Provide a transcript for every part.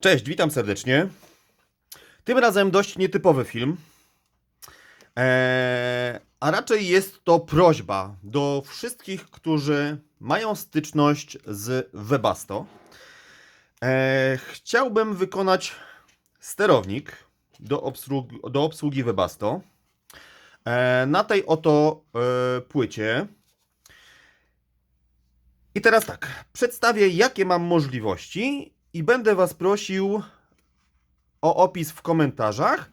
Cześć, witam serdecznie. Tym razem dość nietypowy film. Eee, a raczej jest to prośba do wszystkich, którzy mają styczność z Webasto. Eee, chciałbym wykonać sterownik do obsługi, do obsługi Webasto. Eee, na tej oto e, płycie. I teraz tak, przedstawię jakie mam możliwości i będę Was prosił o opis w komentarzach,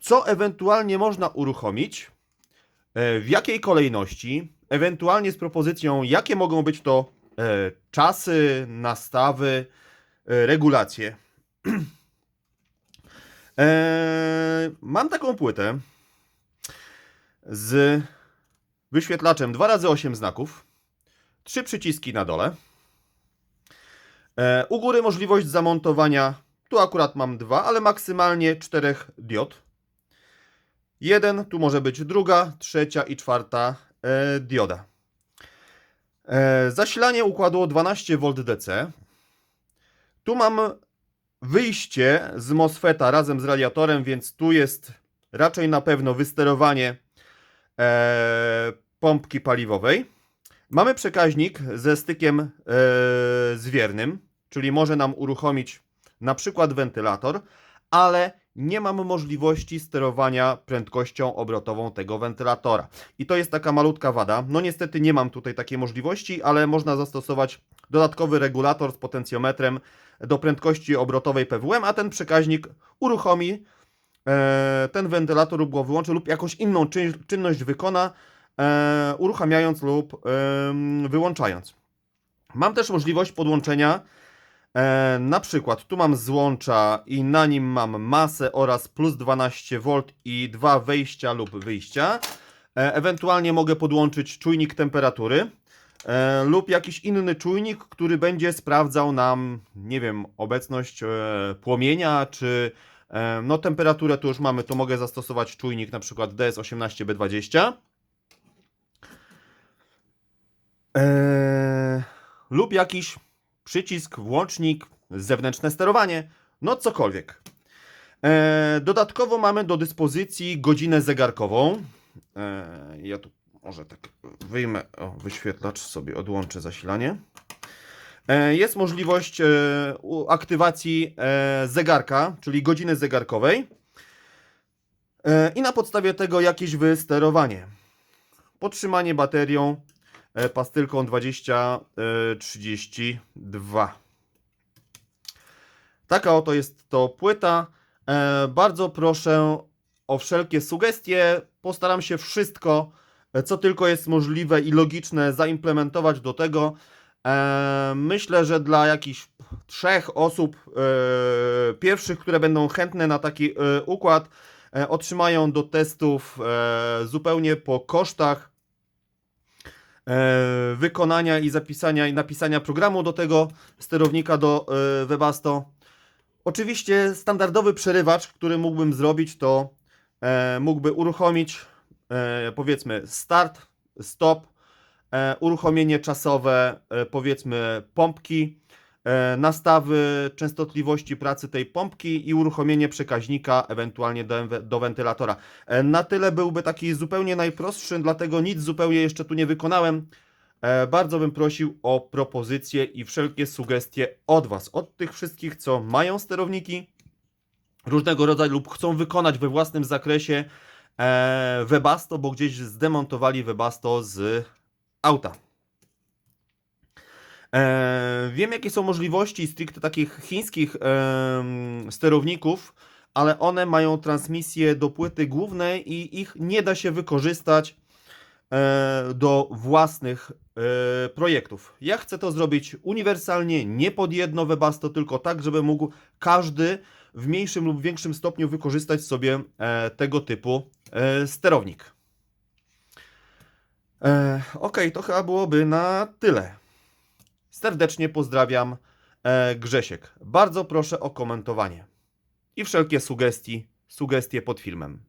co ewentualnie można uruchomić, e, w jakiej kolejności, ewentualnie z propozycją, jakie mogą być to e, czasy, nastawy, e, regulacje. Mam taką płytę z wyświetlaczem 2x8 znaków, trzy przyciski na dole. E, u góry możliwość zamontowania, tu akurat mam dwa, ale maksymalnie czterech diod. Jeden, tu może być druga, trzecia i czwarta e, dioda. E, zasilanie układu 12V DC. Tu mam wyjście z MOSFETA razem z radiatorem, więc tu jest raczej na pewno wysterowanie pompki paliwowej. Mamy przekaźnik ze stykiem zwiernym, czyli może nam uruchomić na przykład wentylator, ale nie mamy możliwości sterowania prędkością obrotową tego wentylatora. I to jest taka malutka wada. No niestety nie mam tutaj takiej możliwości, ale można zastosować dodatkowy regulator z potencjometrem do prędkości obrotowej PWM, a ten przekaźnik uruchomi e, ten wentylator lub go wyłączy lub jakąś inną czyn- czynność wykona, e, uruchamiając lub em, wyłączając. Mam też możliwość podłączenia e, na przykład tu mam złącza i na nim mam masę oraz plus 12V i dwa wejścia lub wyjścia. E, ewentualnie mogę podłączyć czujnik temperatury e, lub jakiś inny czujnik, który będzie sprawdzał nam, nie wiem, obecność e, płomienia czy e, no temperaturę tu już mamy, to mogę zastosować czujnik na przykład DS18B20. Eee, lub jakiś przycisk, włącznik, zewnętrzne sterowanie, no cokolwiek. Eee, dodatkowo mamy do dyspozycji godzinę zegarkową. Eee, ja tu może tak wyjmę o, wyświetlacz, sobie odłączę zasilanie. Eee, jest możliwość e, aktywacji e, zegarka, czyli godziny zegarkowej. E, I na podstawie tego jakieś wysterowanie. Podtrzymanie baterią e, pastylką 2032. Taka oto jest to płyta. E, Bardzo proszę o wszelkie sugestie. Postaram się wszystko, e, co tylko jest możliwe i logiczne, zaimplementować do tego. E, Myślę, że dla jakichś trzech osób e, pierwszych, które będą chętne na taki e, układ, e, otrzymają do testów e, zupełnie po kosztach e, wykonania i zapisania i napisania programu do tego sterownika do e, Webasto. Oczywiście standardowy przerywacz, który mógłbym zrobić, to e, mógłby uruchomić e, powiedzmy start, stop, e, uruchomienie czasowe, e, powiedzmy pompki, e, nastawy częstotliwości pracy tej pompki i uruchomienie przekaźnika ewentualnie do, do wentylatora. E, Na tyle byłby taki zupełnie najprostszy, dlatego nic zupełnie jeszcze tu nie wykonałem. E, Bardzo bym prosił o propozycje i wszelkie sugestie od Was, od tych wszystkich, co mają sterowniki różnego rodzaju lub chcą wykonać we własnym zakresie e, Webasto, bo gdzieś zdemontowali Webasto z auta. E, wiem, jakie są możliwości stricte takich chińskich em, sterowników, ale one mają transmisję do płyty głównej i ich nie da się wykorzystać e, do własnych e, projektów. Ja chcę to zrobić uniwersalnie, nie pod jedno Webasto, tylko tak, żeby mógł każdy w mniejszym lub większym stopniu wykorzystać sobie e, tego typu e, sterownik. E, ok, to chyba byłoby na tyle. Serdecznie pozdrawiam, e, Grzesiek. Bardzo proszę o komentowanie i wszelkie sugestii, sugestie pod filmem.